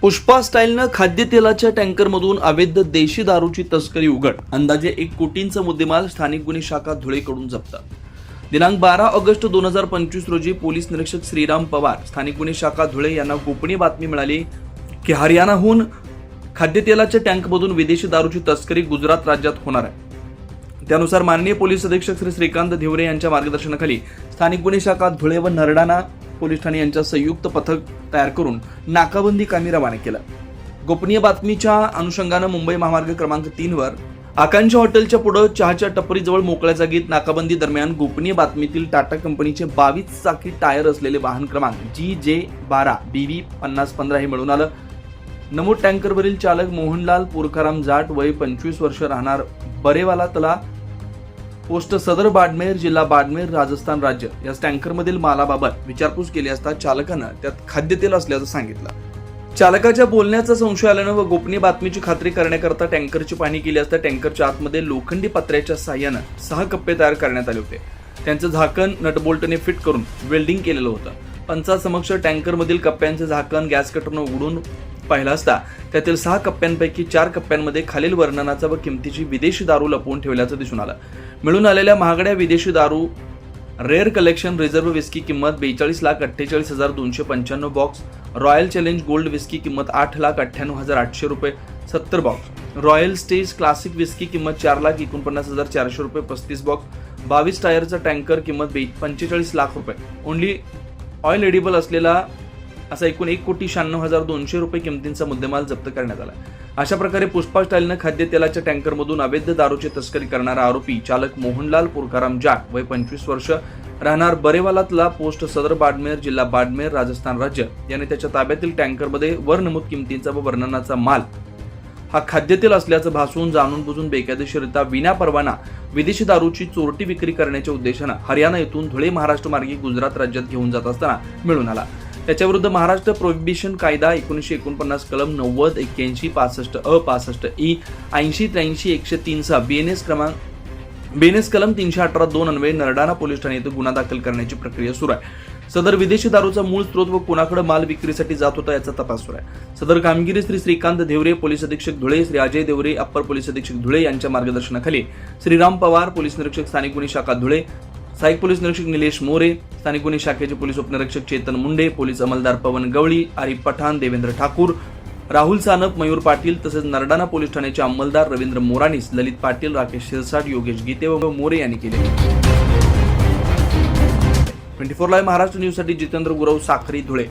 पुष्पा स्टाईलनं खाद्यतेलाच्या टँकरमधून अवैध देशी दारूची तस्करी उघड. अंदाजे एक कोटींचा मुद्देमाल स्थानिक गुन्हे शाखा धुळेकडून जप्त. दिनांक बारा ऑगस्ट दोन हजार पंचवीस रोजी पोलीस निरीक्षक श्रीराम पवार स्थानिक गुन्हे शाखा धुळे यांना गोपनीय बातमी मिळाली की हरियाणाहून खाद्यतेलाच्या टँकमधून विदेशी दारूची तस्करी गुजरात राज्यात होणार आहे. त्यानुसार माननीय पोलीस अधीक्षक श्री श्रीकांत धिवरे यांच्या मार्गदर्शनाखाली स्थानिक गुन्हे शाखा धुळे व नरडाणा पोलीस ठाणे यांच्या संयुक्त पथक तयार करून नाकाबंदी कामी रवाना केलं. गोपनीय बातमीच्या अनुषंगानं मुंबई महामार्ग क्रमांक तीनवर आकांक्षा हॉटेलच्या पुढं चहाच्या टपरीजवळ मोकळ्या जागेत नाकाबंदी दरम्यान गोपनीय बातमीतील टाटा कंपनीचे बावीस चाकी टायर असलेले वाहन क्रमांक जी जे बारा बी व्ही पन्नास पंधरा हे मिळून आलं. नमूद टँकरवरील चालक मोहनलाल पुरकाराम जाट वय पंचवीस वर्ष राहणार बरेवाला तला पोस्ट सदर बाडमेर जिल्हा बाडमेर राजस्थान राज्य या टँकरमधील मालाबाबत विचारपूस केली असता चालकानं त्यात खाद्यतेल असल्याचं सांगितलं. चालकाच्या बोलण्याचा संशय आल्यानं व गोपनीय बातमीची खात्री करण्याकरता टँकरची पाणी केली असता टँकरच्या आतमध्ये लोखंडी पत्र्याच्या साह्यानं सहा कप्पे तयार करण्यात आले होते. त्यांचं झाकण नटबोल्टने फिट करून वेल्डिंग केलेलं होतं. पंचासमक्ष टँकरमधील कप्प्यांचे झाकण गॅस कटरनं उघडून पाहिला असता. त्यातील सहा कप्प्यांपैकी चार कप्प्यांमध्ये खालील वर्णनाचा व किमतीची विदेशी दारू लपवून ठेवल्याचं दिसून आलं. मिळून आलेल्या महागड्या विदेशी दारू रेअर कलेक्शन रिझर्व्ह विस्की किंमत बेचाळीस लाख अठ्ठेचाळीस हजार दोनशे पंच्याण्णव box royal challenge gold whisky किंमत आठ लाख अठ्ठ्याण्णव हजार आठशे रुपये सत्तर box. Royal stage classic whisky किंमत चार लाख एकोणपन्नास हजार चारशे रुपये पस्तीस बॉक्स. बावीस टायरचा टँकर किंमत बे पंचेचाळीस लाख रुपये. ओनली ऑइल एडिबल असलेला असा एकूण एक कोटी शहाण्णव हजार दोनशे रुपये किमतींचा मुद्देमाल जप्त करण्यात आला. अशा प्रकारे पुष्पा स्टाईलनं खाद्यतेलाच्या टँकरमधून अवैध दारूची तस्करी करणारा आरोपी चालक मोहनलाल पुरकाराम जाट वय पंचवीस वर्ष राहणार बरेवालातला पोस्ट सदर बाडमेर जिल्हा बाडमेर राजस्थान राज्य. याने त्याच्या ताब्यातील टँकरमध्ये वर नमूद किमतींचा व वर्णनाचा माल. हा खाद्यतेल असल्याचं भासून जाणून बुजून बेकायदेशीररित्या विना परवाना विदेशी दारूची चोरटी विक्री करण्याच्या उद्देशानं हरियाणा येथून धुळे महाराष्ट्र मार्गे गुजरात राज्यात घेऊन जात असताना मिळून आला. त्याच्याविरुद्ध महाराष्ट्र प्रोहिबिशन कायदा एकोणीसशे एकोणपन्नास कलम नव्वद एक्क्याऐंशी पासष्ट अ पासष्ट ई ऐंशी त्र्याऐंशी एकशे तीन सहा एस क्रमांक बीएनएस कलम तीनशे अठरा दोन अन्वये नरडाणा पोलीस ठाणे येथे गुन्हा दाखल करण्याची प्रक्रिया सुरू आहे. सदर विदेशी दारूचा मूळ स्रोत व कोणाकडे माल विक्रीसाठी जात होता याचा तपास सुरू आहे. सदर कामगिरी श्री श्रीकांत देवरे पोलीस अधीक्षक धुळे श्री अजय देवरे अप्पर पोलीस अधीक्षक धुळे यांच्या मार्गदर्शनाखाली श्रीराम पवार पोलीस निरीक्षक स्थानिक गुन्हे शाखा धुळे सहाय्यक पोलीस निरीक्षक निलेश मोरे स्थानिक गुन्हे शाखेचे पोलीस उपनिरीक्षक चेतन मुंडे पोलीस अंमलदार पवन गवळी आरिफ पठाण देवेंद्र ठाकूर राहुल सानप मयूर पाटील तसेच नरडाणा पोलीस ठाण्याचे अंमलदार रवींद्र मोरानीस ललित पाटील राकेश शिरसाट योगेश गीते व मोरे यांनी केले. ट्वेंटी फोर लाईव्ह महाराष्ट्र न्यूजसाठी जितेंद्र गुरव साखरी धुळे.